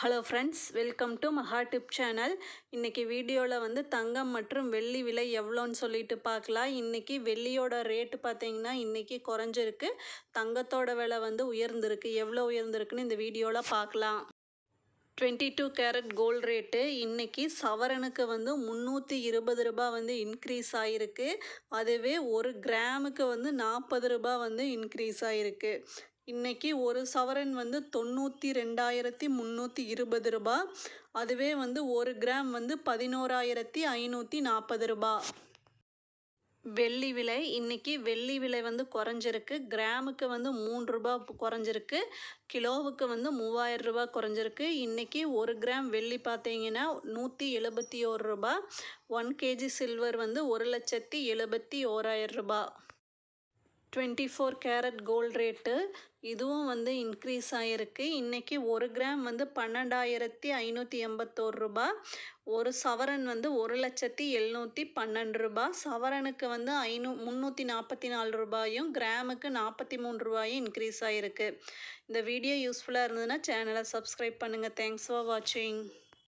Hello friends welcome to Maha tip channel இன்றைக்கி வீடியோவில் வந்து தங்கம் மற்றும் வெள்ளி விலை எவ்வளோன்னு சொல்லிட்டு பார்க்கலாம். இன்றைக்கி வெள்ளியோட ரேட்டு பார்த்தீங்கன்னா இன்றைக்கி குறைஞ்சிருக்கு. தங்கத்தோட விலை வந்து உயர்ந்திருக்கு. எவ்வளோ உயர்ந்திருக்குன்னு இந்த வீடியோவில் பார்க்கலாம். Twenty two carat gold rate இன்றைக்கி சவரனுக்கு வந்து முந்நூற்றி இருபது ரூபாய் வந்து இன்க்ரீஸ் ஆகிருக்கு அதுவே ஒரு கிராமுக்கு வந்து நாற்பது ரூபாய் வந்து இன்க்ரீஸ் ஆகிருக்கு இன்றைக்கி ஒரு சவரன் வந்து தொண்ணூற்றி ரெண்டாயிரத்தி முந்நூற்றி இருபது ரூபா. அதுவே வந்து ஒரு கிராம் வந்து பதினோராயிரத்தி ஐநூற்றி நாற்பது ரூபா. வெள்ளி விலை இன்றைக்கி வெள்ளி விலை வந்து குறைஞ்சிருக்கு. கிராமுக்கு வந்து மூன்று ரூபா குறைஞ்சிருக்கு. கிலோவுக்கு வந்து மூவாயிரம் ரூபா குறைஞ்சிருக்கு. இன்றைக்கி ஒரு கிராம் வெள்ளி பார்த்தீங்கன்னா நூற்றி எழுபத்தி ஒரு ரூபா. ஒன் கேஜி சில்வர் வந்து ஒரு லட்சத்தி எழுபத்தி ஓராயிரம் ரூபா. Twenty four carat gold rate இதுவும் வந்து இன்க்ரீஸ் ஆகிருக்கு இன்றைக்கி ஒரு கிராம் வந்து பன்னெண்டாயிரத்தி ஐநூற்றி எண்பத்தோரு ரூபா. ஒரு சவரன் வந்து ஒரு லட்சத்தி எழுநூற்றி பன்னெண்டு ரூபா. சவரனுக்கு வந்து ஐநூ முந்நூற்றி நாற்பத்தி நாலு ரூபாயும் கிராமுக்கு நாற்பத்தி மூணு ரூபாயும் இன்க்ரீஸ் ஆகிருக்கு இந்த வீடியோ யூஸ்ஃபுல்லாக இருந்ததுன்னா சேனலை சப்ஸ்கிரைப் பண்ணுங்கள் தேங்க்ஸ் ஃபார் வாட்சிங்